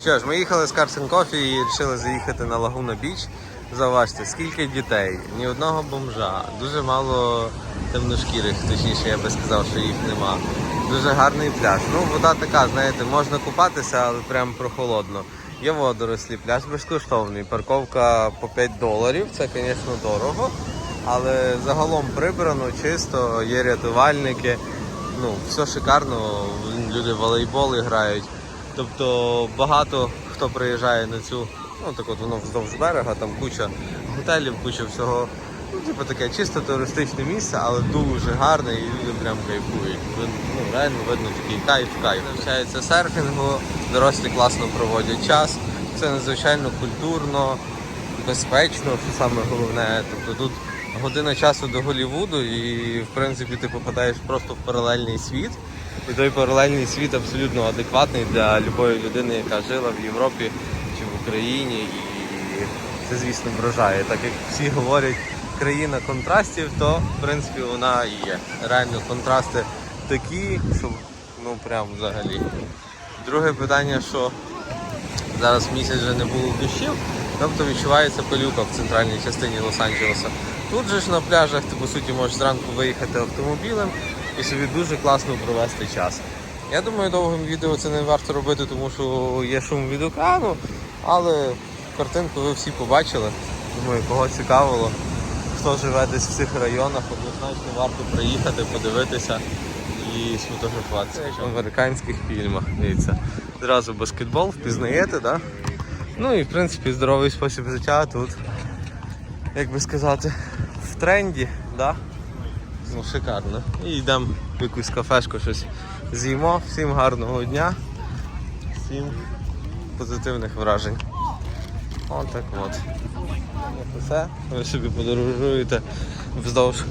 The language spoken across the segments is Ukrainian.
Що ж, ми їхали з Карсен Кофі і вирішили заїхати на Лагуна Біч. Зауважте, скільки дітей, ні одного бомжа, дуже мало темношкірих, точніше, я би сказав, що їх нема. Дуже гарний пляж. Ну, вода така, знаєте, можна купатися, але прям прохолодно. Є водорослі, пляж безкоштовний, парковка по 5 доларів, це, звісно, дорого. Але загалом прибрано, чисто, є рятувальники. Ну, все шикарно, люди волейбол грають. Тобто багато хто приїжджає на цю, ну так от воно вздовж берега, там куча готелів, куча всього. Ну, типу таке чисто туристичне місце, але дуже гарне і люди прям кайфують. Ну, реально видно такий кайф, кайф. Навчається серфінгу, дорослі класно проводять час. Це надзвичайно культурно, безпечно, що саме головне. Тобто тут година часу до Голлівуду і в принципі ти попадаєш просто в паралельний світ. І той паралельний світ абсолютно адекватний для будь-якої людини, яка жила в Європі чи в Україні. І це, звісно, вражає. Так як всі говорять, країна контрастів, то в принципі вона і є. Реально контрасти такі, що ну прям взагалі. Друге питання, що зараз місяць вже не було дощів, тобто відчувається пилюка в центральній частині Лос-Анджелеса. Тут же ж на пляжах ти по суті можеш зранку виїхати автомобілем і собі дуже класно провести час. Я думаю, довгим відео це не варто робити, тому що є шум від екрану, але картинку ви всі побачили. Думаю, кого цікавило, хто живе десь в цих районах, однозначно варто приїхати, подивитися і сфотографуватися. В американських фільмах. Дивіться. Зразу баскетбол, впізнаєте, да? Ну і в принципі здоровий спосіб життя тут, як би сказати, в тренді, да? Ну, шикарно. І йдемо в якусь кафешку щось з'їмо. Всім гарного дня, всім позитивних вражень. Отак от. От Все. Ви собі подорожуєте вздовж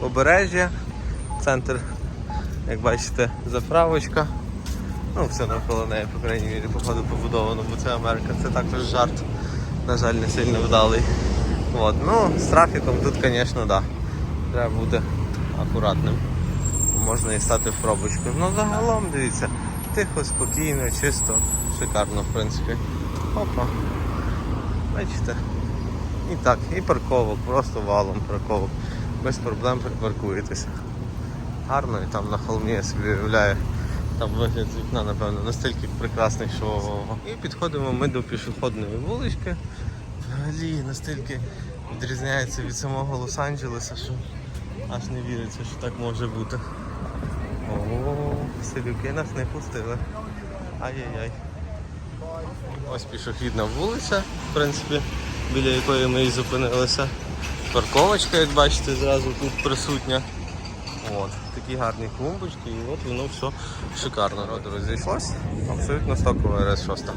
побережжя. Центр, як бачите, заправочка. Ну, все навколо неї, по крайній мірі, походу побудовано, бо це Америка. Це також жарт, на жаль, не сильно вдалий. От. Ну, з трафіком тут, звісно, да. Треба бути акуратним. Можна і стати в пробочку. Ну загалом дивіться, тихо, спокійно, чисто, шикарно, в принципі. Опа. Бачите? І так, і парковок, просто валом парковок. Без проблем припаркуєтеся. Гарно і там на холмі я собі уявляю. Там вигляд з вікна, напевно, настільки прекрасний, що. І підходимо ми до пішохідної вулички. Взагалі настільки відрізняється від самого Лос-Анджелеса, що аж не віриться, що так може бути. О, селюки нас не пустили. Ай-яй-яй. Ось пішохідна вулиця, в принципі, біля якої ми і зупинилися. Парковочка, як бачите, зразу тут присутня. От, такі гарні клумбочки, і от воно все шикарно. Розійшлось. Абсолютно стокова РС-6.